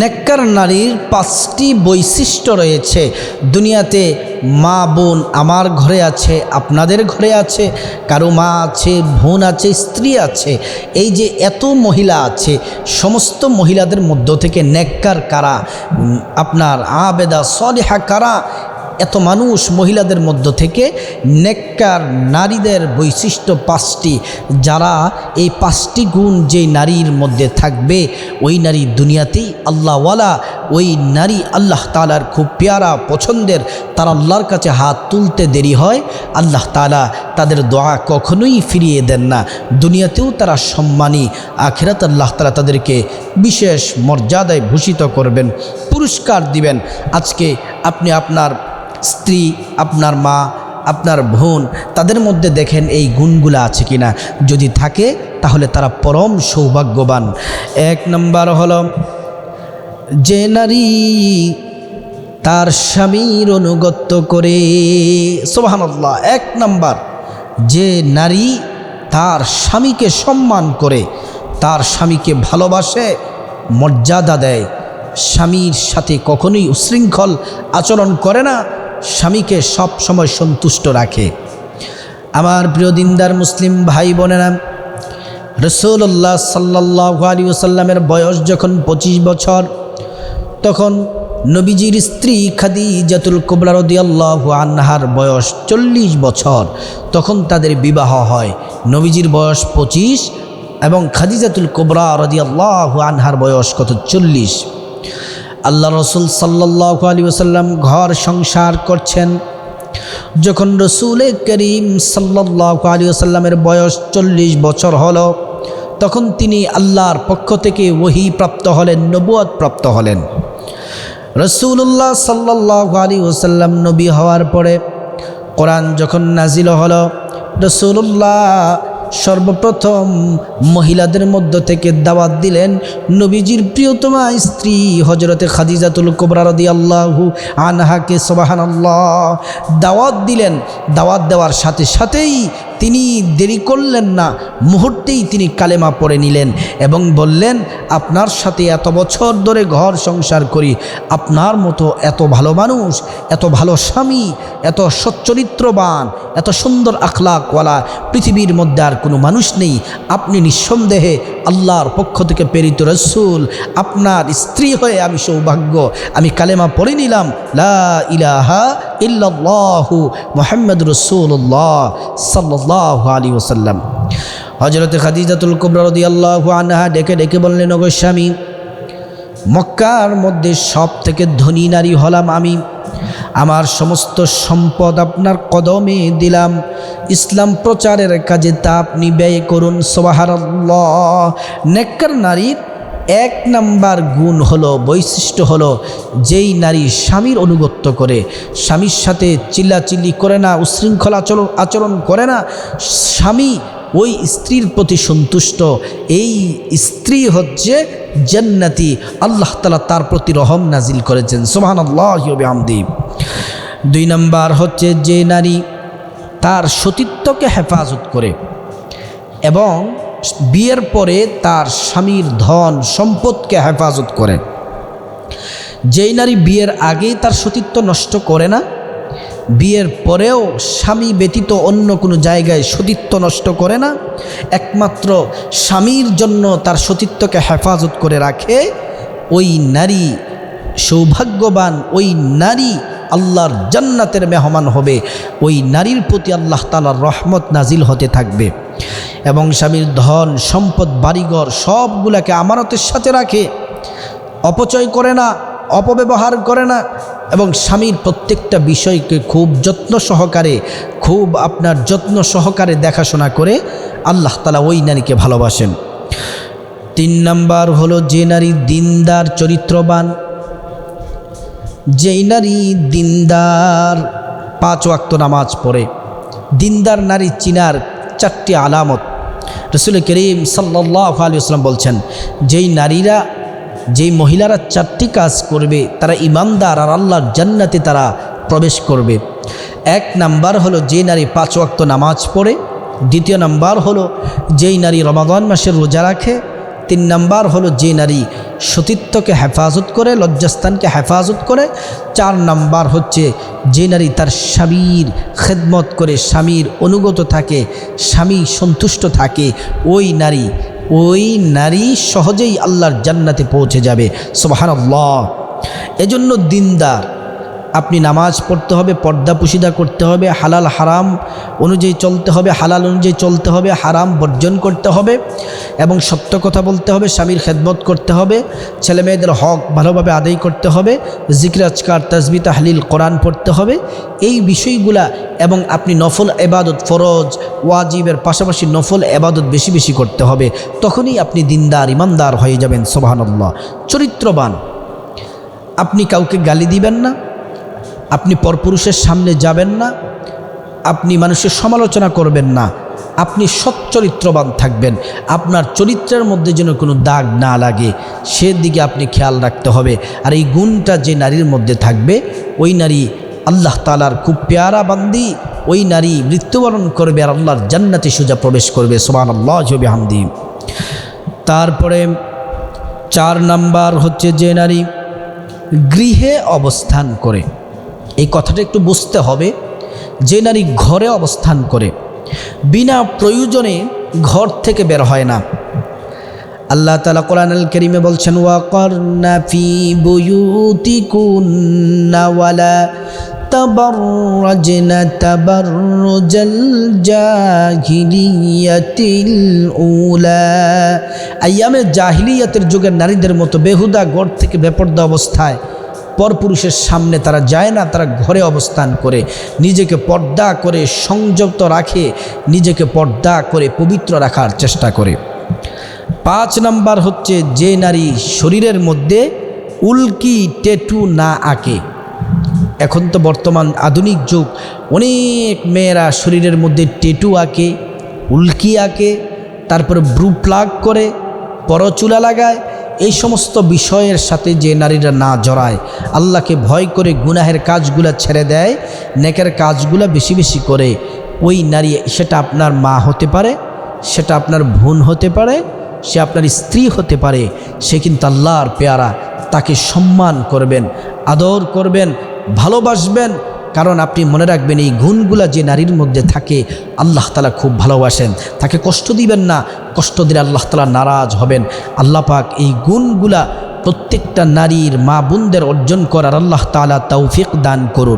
নেককার নারীর পাঁচটি বৈশিষ্ট্য রয়েছে। দুনিয়াতে মা বোন আমার ঘরে আছে, আপনাদের ঘরে আছে, কারও মা আছে, বোন আছে, স্ত্রী আছে। এই যে এত মহিলা আছে, সমস্ত মহিলাদের মধ্য থেকে নেককার কারা? আপনার আবেদা, সলিহা কারা? এত মানুষ মহিলাদের মধ্য থেকে নেককার নারীদের বৈশিষ্ট্য পাঁচটি। যারা এই পাঁচটি গুণ যে নারীর মধ্যে থাকবে, ওই নারী দুনিয়াতেই আল্লাহওয়ালা, ওই নারী আল্লাহ তালার খুব পেয়ারা পছন্দের। তার আল্লাহর কাছে হাত তুলতে দেরি হয়, আল্লাহ তালা তাদের দোয়া কখনোই ফিরিয়ে দেন না। দুনিয়াতেও তারা সম্মানী, আখেরাত আল্লাহ তালা তাদেরকে বিশেষ মর্যাদায় ভূষিত করবেন, পুরস্কার দিবেন। আজকে আপনি আপনার স্ত্রী, আপনার মা, আপনার বোন, তাদের মধ্যে দেখেন এই গুণগুলো আছে কিনা। যদি থাকে, তাহলে তারা পরম সৌভাগ্যবান। এক নম্বর হলো, যে নারী তার স্বামীর অনুগত্য করে সোহানাল্লাহ এক নাম্বার, যে নারী তার স্বামীকে সম্মান করে, তার স্বামীকে ভালোবাসে, মর্যাদা দেয়, স্বামীর সাথে কখনোই উশৃঙ্খল আচরণ করে না স্বামীকে সব সময় সন্তুষ্ট রাখে। আমার প্রিয় দিনদার মুসলিম ভাই বোনেরা রসুল্লাহ সাল্লাহ আলী ওসাল্লামের বয়স যখন পঁচিশ বছর, তখন নবীজির স্ত্রী খাদি জাতুল কুবরা রদিয়াল্লাহ আনহার বয়স চল্লিশ বছর, তখন তাদের বিবাহ হয়। নবীজির বয়স পঁচিশ এবং খাদিজাতুল কুবরা রদিয়াল্লাহ আনহার বয়স কত? চল্লিশ। আল্লাহ রসুল সাল্লাহ আলী ওসাল্লাম ঘর সংসার করছেন। যখন রসুল করিম সাল্লাহ আলী ওসাল্লামের বয়স চল্লিশ বছর হল, তখন তিনি আল্লাহর পক্ষ থেকে ওহি প্রাপ্ত হলেন নবুয়াদ প্রাপ্ত হলেন। রসুল্লাহ সাল্লাহ আলী ওসাল্লাম নবী হওয়ার পরে কোরআন যখন নাজিল হল রসুল্লাহ সর্বপ্রথম মহিলাদের মধ্য থেকে দাওয়াত দিলেন নবীজির প্রিয়তমা স্ত্রী হজরতে খাদিজাতুল কোবরারদি আল্লাহু আনহাকে সোবাহান আল্লাহ দাওয়াত দিলেন। দাওয়াত দেওয়ার সাথে সাথেই তিনি দেরি করলেন না, মুহূর্তেই তিনি কালেমা পড়ে নিলেন এবং বললেন, আপনার সাথে এত বছর ধরে ঘর সংসার করি, আপনার মতো এত ভালো মানুষ, এত ভালো স্বামী, এত সচ্চরিত্রবান, এত সুন্দর আখলাকওয়ালা পৃথিবীর মধ্যে আর কোনো মানুষ নেই। আপনি নিঃসন্দেহে আল্লাহর পক্ষ থেকে প্রেরিত রসুল, আপনার স্ত্রী হয়ে আমি সৌভাগ্য, আমি কালেমা পড়ে নিলাম, লা ইলাহা মোহাম্মদ রসুল্লাহ সাল্লাহ আলী ওসাল্লাম হজরত খাদিজাতুল কুবরদি আল্লাহ আনহা ডেকে ডেকে বললেন স্বামী, মক্কার মধ্যে সব থেকে ধনী নারী হলাম আমি। আমার সমস্ত সম্পদ আপনার কদমে দিলাম। ইসলাম প্রচারের কাজে তা আপনি ব্যয় করুন সোবাহার নেকর নারীর এক নাম্বার গুণ হলো, বৈশিষ্ট্য হলো যেই নারী স্বামীর অনুগত্য করে, স্বামীর সাথে চিল্লাচিল্লি করে না, উশৃঙ্খল আচরণ আচরণ করে না, স্বামী ওই স্ত্রীর প্রতি সন্তুষ্ট। এই স্ত্রী হচ্ছে জান্নাতি। আল্লাহ তালা তার প্রতি রহম নাজিল করেছেন সোহান আল্লাহ আমদি দুই নম্বর হচ্ছে যে নারী তার সতীত্বকে হেফাজত করে এবং বিয়ের পরে তার স্বামীর ধন সম্পদকে হেফাজত করে। যেই নারী বিয়ের আগেই তার সতীত্ব নষ্ট করে না, বিয়ের পরেও স্বামী ব্যতীত অন্য কোনো জায়গায় সতীত্ব নষ্ট করে না, একমাত্র স্বামীর জন্য তার সতীত্বকে হেফাজত করে রাখে ওই নারী, সৌভাগ্যবান ওই নারী আল্লাহর জান্নাতের মেহমান হবে, ওই নারীর প্রতি আল্লাহ তালার রহমত নাজিল হতে থাকবে। এবং স্বামীর ধন, সম্পদ, বাড়িঘর সবগুলাকে আমানতের সাথে রাখে। অপচয় করে না, অপব্যবহার করে না এবং স্বামীর প্রত্যেকটা বিষয়কে খুব যত্ন সহকারে, খুব আপনার যত্ন সহকারে দেখাশোনা করে আল্লাহ তালা ওই নারীকে ভালোবাসেন। তিন নাম্বার হলো যে নারী দিনদার, চরিত্রবান যেই নারী দিনদার পাঁচ ওয়াক্ত নামাজ পড়ে, দিনদার নারী চিনার চারটি আলামত। রসুল করিম সাল্লাহ আলী আসলাম বলছেন, যেই নারীরা, যেই মহিলারা চারটি কাজ করবে, তারা ইমানদার আর আল্লাহর জান্নাতে তারা প্রবেশ করবে। এক নাম্বার হলো যে নারী পাঁচ ওয়াক্ত নামাজ পড়ে, দ্বিতীয় নাম্বার হলো যেই নারী রমাদান মাসের রোজা রাখে, তিন নাম্বার হলো যে নারী সতীত্বকে হেফাজত করে, লজ্জাস্থানকে হেফাজত করে। চার নাম্বার হচ্ছে যে নারী তার স্বামীর খেদমত করে, স্বামীর অনুগত থাকে, স্বামী সন্তুষ্ট থাকে, ওই নারী ওই নারী সহজেই আল্লাহর জান্নাতে পৌঁছে যাবে। সুবহানাল্লাহ। এজন্য দিনদার আপনি নামাজ পড়তে হবে, পর্দা পুশিদা করতে হবে, হালাল হারাম অনুযায়ী চলতে হবে, হালাল অনুযায়ী চলতে হবে, হারাম বর্জন করতে হবে এবং সত্য কথা বলতে হবে, স্বামীর খেদমত করতে হবে ছেলে মেয়েদের হক ভালোভাবে আদায় করতে হবে জিকরাজকার তাজবি, তাহলিল, কোরআন পড়তে হবে। এই বিষয়গুলা এবং আপনি নফল এবাদত, ফরজ, ওয়াজিবের পাশাপাশি নফল এবাদত বেশি বেশি করতে হবে, তখনই আপনি দিনদার, ইমানদার হয়ে যাবেন সোবাহান্লাহ চরিত্রবান। আপনি কাউকে গালি দিবেন না আপনি পরপুরুষের সামনে যাবেন না, আপনি মানুষের সমালোচনা করবেন না, আপনি সচ্চরিত্রবান থাকবেন, আপনার চরিত্রের মধ্যে যেন কোনো দাগ না লাগে, সেদিকে আপনি খেয়াল রাখতে হবে। আর এই গুণটা যে নারীর মধ্যে থাকবে, ওই নারী আল্লাহ তালার খুব পেয়ারা বান্দি, ওই নারী মৃত্যুবরণ করবে আর আল্লাহর জান্নাতে সোজা প্রবেশ করবে সোমান আল্লাহ হামদি তারপরে চার নাম্বার হচ্ছে যে নারী গৃহে অবস্থান করে। এই কথাটা একটু বুঝতে হবে যে নারী ঘরে অবস্থান করে বিনা প্রয়োজনে ঘর থেকে বের হয় না আল্লাহ তালা কোরআন আল করিমে বলছেন ওয়াকর্না ফি বুয়ুতিকুন্না ওয়ালা تبرجن تبرج الجاهلية الأولى আইয়ামে জাহিলিয়াতের যুগের নারীদের মতো বেহুদা গড় থেকে বেপর্দা অবস্থায় পরপুরুষের সামনে তারা যায় না, তারা ঘরে অবস্থান করে। নিজেকে পর্দা করে সংযত রাখে, নিজেকে পর্দা করে পবিত্র রাখার চেষ্টা করে। পাঁচ নাম্বার হচ্ছে যে নারী শরীরের মধ্যে উল্কি টেটু না আঁকে। এখন তো বর্তমান আধুনিক যুগ, অনেক মেয়েরা শরীরের মধ্যে টেটু আঁকে, উল্কি আঁকে, তারপরে ব্রু প্লাগ করে, পরচুলা লাগায় এই সমস্ত বিষয়ের সাথে যে নারীরা না জড়ায়, আল্লাহকে ভয় করে গুনাহের কাজগুলা ছেড়ে দেয়, নেকের কাজগুলা বেশি বেশি করে, ওই নারী সেটা আপনার মা হতে পারে, সেটা আপনার বোন হতে পারে, সে আপনার স্ত্রী হতে পারে, সে কিন্তু আল্লাহর পেয়ারা, তাকে সম্মান করবেন, আদর করবেন, ভালোবাসবেন কারণ আপনি মনে রাখবেন এই গুণগুলা যে নারীর মধ্যে থাকে, আল্লাহ তালা খুব ভালোবাসেন। তাকে কষ্ট দিবেন না, কষ্ট দিলে আল্লাহ তালা নারাজ হবেন। আল্লাহ পাক এই গুণগুলা প্রত্যেকটা নারীর মা বোনদের অর্জন করার আল্লাহ তালা তৌফিক দান করুন।